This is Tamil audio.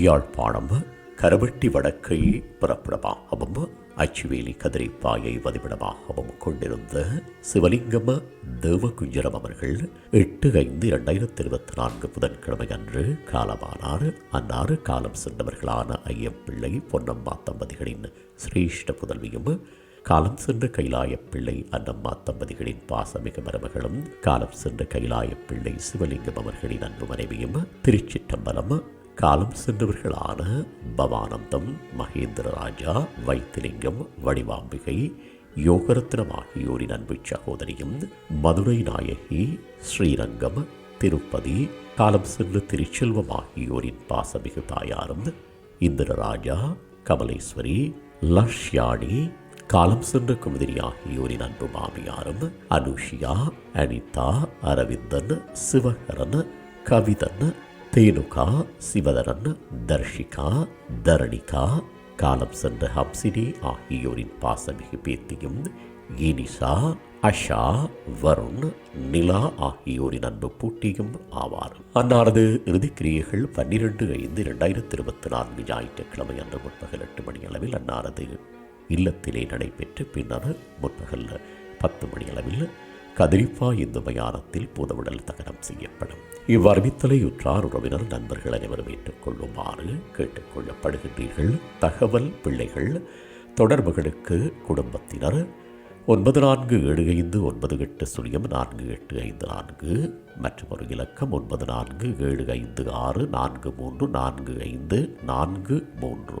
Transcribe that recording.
யாழ்ப்பாணம் கரவட்டி வடக்கை புறப்படமாகவும் அச்சுவேலி கதிரைப்பாயை வதிவிடமாகவும் கொண்டிருந்த சிவலிங்கம் தேவகுஞ்சரம் அவர்கள் எட்டு ஐந்து இரண்டாயிரத்தி இருபத்தி நான்கு புதன்கிழமை அன்று காலமானார். அன்னாறு காலம் சென்றவர்களான ஐயம்பிள்ளை பொன்னம்மா தம்பதிகளின் சிரேஷ்ட புதல்வியும் காலம் சென்ற கைலாய பிள்ளை அன்னம்மா தம்பதிகளின் பாசமிக மருமகளும் காலம் சென்ற கைலாய பிள்ளை சிவலிங்கம் அவர்களின் அன்பு மனைவியும் திருச்சிற்றம்பலம் காலம் சென்றவர்களான பவானந்தம் மகேந்திர ராஜா வைத்திலிங்கம் வடிவாம்பிகை யோகரத்னம் ஆகியோரின் அன்பு சகோதரியும் மதுரை நாயகி ஸ்ரீரங்கம் திருப்பதி காலம் சென்று திருச்செல்வம் ஆகியோரின் பாசமிகு தாயாரும் இந்திரராஜா கமலேஸ்வரி லஷ்யாணி காலம் சென்ற குமுதிரி ஆகியோரின் அன்பு மாமியாரும் அனுஷியா அனிதா அரவிந்தன் சிவகரன் கவிதன் தேனுகா சிவதரன் தர்ஷிகா தரணிகா காலம் சென்ற ஹம்சினி ஆகியோரின் பாசமிகு பேத்தியும் இனிசா அஷா வருண் நிலா ஆகியோரின் அன்பு பூட்டியும் ஆவார். அன்னாரது இறுதிக்கிரியைகள் பன்னிரெண்டு ஐந்து இரண்டாயிரத்தி இருபத்தி நான்கு ஞாயிற்றுக்கிழமை அன்று முற்பகல் எட்டு மணி அளவில் அன்னாரது இல்லத்திலே நடைபெற்று பின்னர் முற்பகல் பத்து மணி அளவில் கதிரிப்பா இந்து மயானத்தில் பூதவிடல் தகனம் செய்யப்படும். இவ்வறிவித்தலை உற்றார் உறவினர் நண்பர்கள் அனைவரும் ஏற்றுக்கொள்ளுமாறு கேட்டுக்கொள்ளப்படுகின்றீர்கள். தகவல் பிள்ளைகள் தொடர்புகளுக்கு குடும்பத்தினர் ஒன்பது நான்கு ஏழு ஐந்து ஒன்பது எட்டு சுழியம் நான்கு எட்டு ஐந்து நான்கு மற்றும் ஒரு இலக்கம் ஒன்பது நான்கு ஏழு ஐந்து ஆறு நான்கு மூன்று நான்கு ஐந்து நான்கு மூன்று.